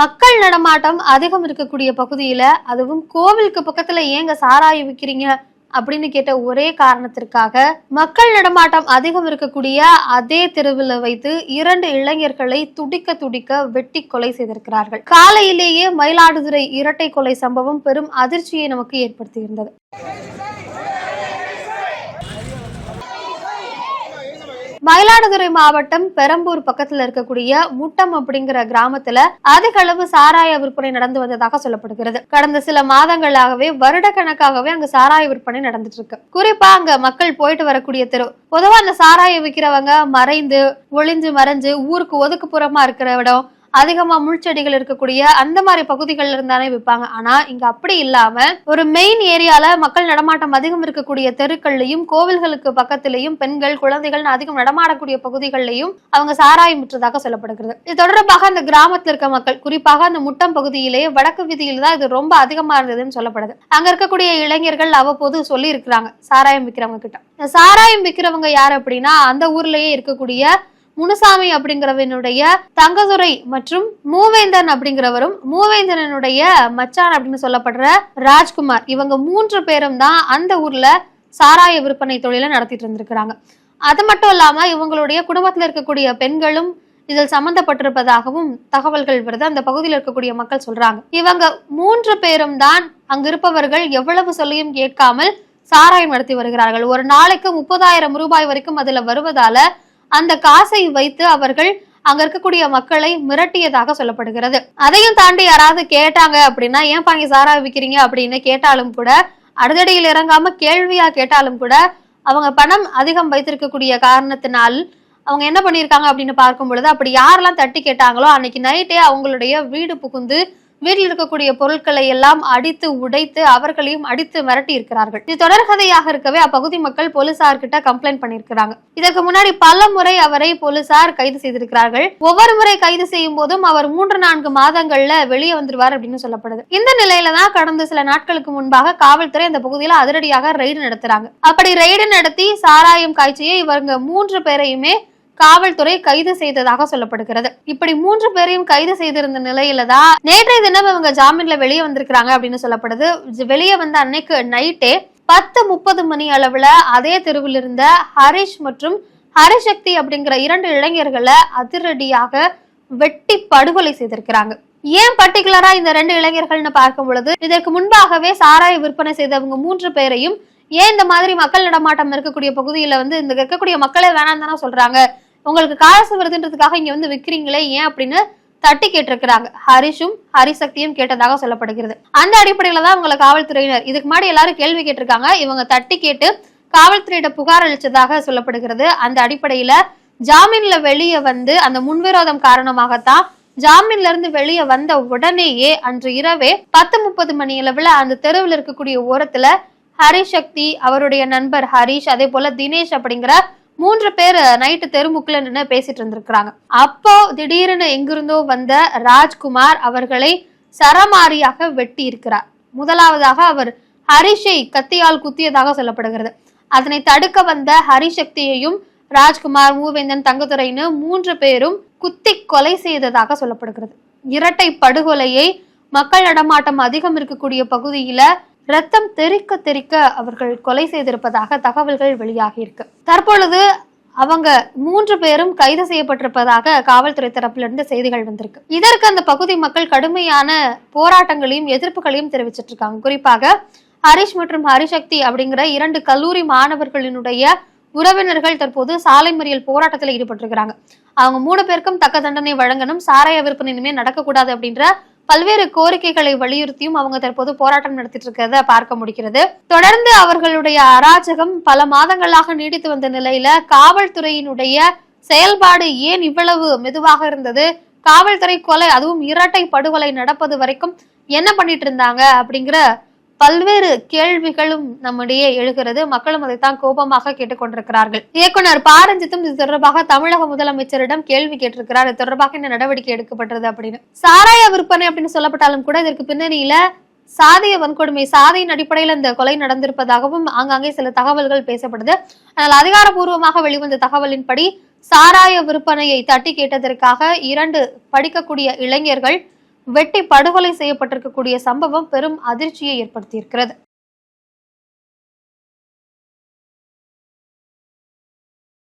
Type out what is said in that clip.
மக்கள் நடமாட்டம் அதிகம் இருக்கக்கூடிய பகுதியில அதுவும் கோவிலுக்கு பக்கத்துல ஏங்க சாராயம் விக்கிறீங்க அப்படின்னு கேட்ட ஒரே காரணத்திற்காக மக்கள் நடமாட்டம் அதிகம் இருக்கக்கூடிய அதே தெருவில் வைத்து இரண்டு இளைஞர்களை துடிக்க துடிக்க வெட்டி கொலை செய்திருக்கிறார்கள். காலையிலேயே மயிலாடுதுறை இரட்டை கொலை சம்பவம் பெரும் அதிர்ச்சியை நமக்கு ஏற்படுத்தியிருந்தது. மயிலாடுதுறை மாவட்டம் பெரம்பூர் பக்கத்துல இருக்கக்கூடிய முட்டம் அப்படிங்கிற கிராமத்துல அதிக அளவு சாராய விற்பனை நடந்து வந்ததாக சொல்லப்படுகிறது. கடந்த சில மாதங்களாகவே வருடக்கணக்காகவே அங்கு சாராய விற்பனை நடந்துட்டு இருக்கு. குறிப்பா அங்க மக்கள் போயிட்டு வரக்கூடிய தெரு. பொதுவா அந்த சாராய விற்கிறவங்க மறைந்து ஒளிஞ்சு மறைஞ்சு ஊருக்கு ஒதுக்குப்புறமா இருக்கிற இடம் அதிகமா முள்செடிகள் இருக்கக்கூடிய அந்த மாதிரி பகுதிகள்ல இருந்தானே விற்பாங்க. ஆனா இங்க அப்படி இல்லாம ஒரு மெயின் ஏரியால மக்கள் நடமாட்டம் அதிகம் இருக்கக்கூடிய தெருக்கள்லயும் கோவில்களுக்கு பக்கத்திலையும் பெண்கள் குழந்தைகள் அதிகம் நடமாடக்கூடிய பகுதிகளிலையும் அவங்க சாராயம் விற்றதாக சொல்லப்படுகிறது. இது தொடர்பாக அந்த கிராமத்துல இருக்க மக்கள் குறிப்பாக அந்த முட்டம் பகுதியிலே வடக்கு வீதியில தான் இது ரொம்ப அதிகமா இருந்ததுன்னு சொல்லப்படுது. அங்க இருக்கக்கூடிய இளைஞர்கள் அவ்வப்போது சொல்லி இருக்கிறாங்க சாராயம் விற்கிறவங்க கிட்ட. சாராயம் விற்கிறவங்க யார் அப்படின்னா அந்த ஊர்லயே இருக்கக்கூடிய முனுசாமி அப்படிங்கிறவனுடைய தங்கதுரை மற்றும் மூவேந்தன் அப்படிங்கிறவரும் மூவேந்தனனுடைய மச்சான் அப்படின்னு சொல்லப்படுற ராஜ்குமார். இவங்க மூன்று பேரும் தான் அந்த ஊர்ல சாராய விற்பனை தொழிலை நடத்திட்டு இருந்திருக்கிறாங்க. அது மட்டும் இல்லாம இவங்களுடைய குடும்பத்துல இருக்கக்கூடிய பெண்களும் இதில் சம்பந்தப்பட்டிருப்பதாகவும் தகவல்கள் வருது. அந்த பகுதியில் இருக்கக்கூடிய மக்கள் சொல்றாங்க. இவங்க மூன்று பேரும் தான் அங்கிருப்பவர்கள் எவ்வளவு சொல்லியும் கேட்காமல் சாராயம் நடத்தி வருகிறார்கள். ஒரு நாளைக்கு முப்பதாயிரம் ரூபாய் வரைக்கும் அதுல வருவதால அந்த காசை வைத்து அவர்கள் அங்க இருக்கக்கூடிய மக்களை மிரட்டியதாக சொல்லப்படுகிறது. அதையும் தாண்டி யாராவது கேட்டாங்க அப்படின்னா ஏன் பாங்க சாரா விற்கிறீங்க அப்படின்னு கேட்டாலும் கூட அடுத்தடியில் இறங்காம கேள்வியா கேட்டாலும் கூட அவங்க பணம் அதிகம் வைத்திருக்கக்கூடிய காரணத்தினால் அவங்க என்ன பண்ணியிருக்காங்க அப்படின்னு பார்க்கும் பொழுது அப்படி யாரெல்லாம் தட்டி கேட்டாங்களோ அன்னைக்கு நைட்டே அவங்களுடைய வீடு புகுந்து வீட்டில் இருக்கக்கூடிய பொருட்களை எல்லாம் அடித்து உடைத்து அவர்களையும் அடித்து மிரட்டி இருக்கிறார்கள். இது தொடர்கதையாக இருக்கவே அப்பகுதி மக்கள் போலீசார் கிட்ட கம்ப்ளைண்ட் பண்ணியிருக்கிறாங்க. இதற்கு முன்னாடி பல முறை அவரை போலீசார் கைது செய்திருக்கிறார்கள். ஒவ்வொரு முறை கைது செய்யும் போதும் அவர் மூன்று நான்கு மாதங்கள்ல வெளியே வந்துருவார் அப்படின்னு சொல்லப்படுது. இந்த நிலையில தான் கடந்த சில நாட்களுக்கு முன்பாக காவல்துறை அந்த பகுதியில் அதிரடியாக ரெய்டு நடத்துறாங்க. அப்படி ரெய்டு நடத்தி சாராயம் காய்ச்சியை இவங்க மூன்று பேரையுமே காவல்துறை கைது செய்ததாக சொல்லப்படுகிறது. இப்படி மூன்று பேரையும் கைது செய்திருந்த நிலையில தான் நேற்றைய தினம் இவங்க ஜாமீன்ல வெளியே வந்திருக்கிறாங்க அப்படின்னு சொல்லப்படுது. வெளியே வந்த அன்னைக்கு நைட்டே பத்து முப்பது மணி அளவுல அதே தெருவில் இருந்த ஹரிஷ் மற்றும் ஹரிசக்தி அப்படிங்கிற இரண்டு இளைஞர்களை அதிரடியாக வெட்டி படுகொலை செய்திருக்கிறாங்க. ஏன் பர்டிகுலரா இந்த ரெண்டு இளைஞர்கள்னு பார்க்கும் பொழுது இதற்கு முன்பாகவே சாராய விற்பனை செய்தவங்க மூன்று பேரையும் ஏன் இந்த மாதிரி மக்கள் நடமாட்டம் இருக்கக்கூடிய பகுதியில வந்து இந்த இருக்கக்கூடிய மக்களே வேணாம் தானே சொல்றாங்க. உங்களுக்கு காசு வருதுன்றதுக்காக இங்க வந்து விக்கிறீங்களே ஏன் அப்படின்னு தட்டி கேட்டிருக்கிறாங்க. ஹரிஷும் ஹரிசக்தியும் கேட்டதாக சொல்லப்படுகிறது. அந்த அடிப்படையில தான் அவங்களை காவல்துறையினர். இதுக்கு முன்னாடி எல்லாரும் கேள்வி கேட்டிருக்காங்க. இவங்க தட்டி கேட்டு காவல்துறையிட புகார் அளிச்சதாக சொல்லப்படுகிறது. அந்த அடிப்படையில ஜாமீன்ல வெளியே வந்து அந்த முன்விரோதம் காரணமாகத்தான் ஜாமீன்ல இருந்து வெளியே வந்த உடனேயே அன்று இரவே பத்து முப்பது மணி அளவுல அந்த தெருவில் இருக்கக்கூடிய ஓரத்துல ஹரிசக்தி அவருடைய நண்பர் ஹரிஷ் அதே போல தினேஷ் அப்படிங்கிற மூன்று பேர் நைட்டு தெருமுக்குல நின்று பேசிட்டு இருந்திருக்கிறாங்க. அப்போ திடீர்னு எங்கிருந்தோ வந்த ராஜ்குமார் அவர்களை சரமாரியாக வெட்டி இருக்கிறார். முதலாவதாக அவர் ஹரிஷை கத்தியால் குத்தியதாக சொல்லப்படுகிறது. அதனை தடுக்க வந்த ஹரிசக்தியையும் ராஜ்குமார் மூவேந்தன் தங்கத்துறைன்னு மூன்று பேரும் குத்தி கொலை செய்ததாக சொல்லப்படுகிறது. இரட்டை படுகொலையை மக்கள் நடமாட்டம் அதிகம் இருக்கக்கூடிய பகுதியில ரத்தம் தெறிக்க தெறிக்க அவர்கள் கொலை செய்திருப்பதாக தகவல்கள் வெளியாகியிருக்கு. தற்பொழுது அவங்க மூன்று பேரும் கைது செய்யப்பட்டிருப்பதாக காவல்துறை தரப்பிலிருந்து செய்திகள் வந்திருக்கு. இதற்கு அந்த பகுதி மக்கள் கடுமையான போராட்டங்களையும் எதிர்ப்புகளையும் தெரிவிச்சிட்டு இருக்காங்க குறிப்பாக ஹரிஷ் மற்றும் ஹரிசக்தி அப்படிங்கிற இரண்டு கல்லூரி மாணவர்களினுடைய உறவினர்கள் தற்போது சாலை மறியல் போராட்டத்தில் ஈடுபட்டிருக்கிறாங்க. அவங்க மூணு பேருக்கும் தக்க தண்டனை வழங்கணும் சாராய விற்பனை இனிமே நடக்கக்கூடாது அப்படின்ற பல்வேறு கோரிக்கைகளை வலியுறுத்தியும் அவங்க தற்போது போராட்டம் நடத்திட்டு இருக்கிறத பார்க்க முடிகிறது. தொடர்ந்து அவர்களுடைய அராஜகம் பல மாதங்களாக நீடித்து வந்த நிலையில காவல்துறையினுடைய செயல்பாடு ஏன் இவ்வளவு மெதுவாக இருந்தது? காவல்துறை கொலை அதுவும் இரட்டை படுகொலை நடப்பது வரைக்கும் என்ன பண்ணிட்டு இருந்தாங்க அப்படிங்கிற பல்வேறு கேள்விகளும் நம்மிடையே எழுகிறது. மக்களும் அதைத்தான் கோபமாக கேட்டுக்கொண்டிருக்கிறார்கள். இயக்குனர் பாரஞ்சித்தும் இது தொடர்பாக தமிழக முதலமைச்சரிடம் கேள்வி கேட்டிருக்கிறார். இது தொடர்பாக என்ன நடவடிக்கை எடுக்கப்பட்டது அப்படின்னு. சாராய விற்பனை அப்படின்னு சொல்லப்பட்டாலும் கூட இதற்கு பின்னணியில சாதிய வன்கொடுமை சாதியின் அடிப்படையில் இந்த கொலை நடந்திருப்பதாகவும் ஆங்காங்கே சில தகவல்கள் பேசப்படுது. ஆனால் அதிகாரப்பூர்வமாக வெளிவந்த தகவலின்படி சாராய விற்பனையை தட்டி கேட்டதற்காக இரண்டு படிக்கக்கூடிய இளைஞர்கள் வெட்டி படுகொலை செய்யப்பட்டிருக்கக்கூடிய சம்பவம் பெரும் அதிர்ச்சியை ஏற்படுத்தியிருக்கிறது.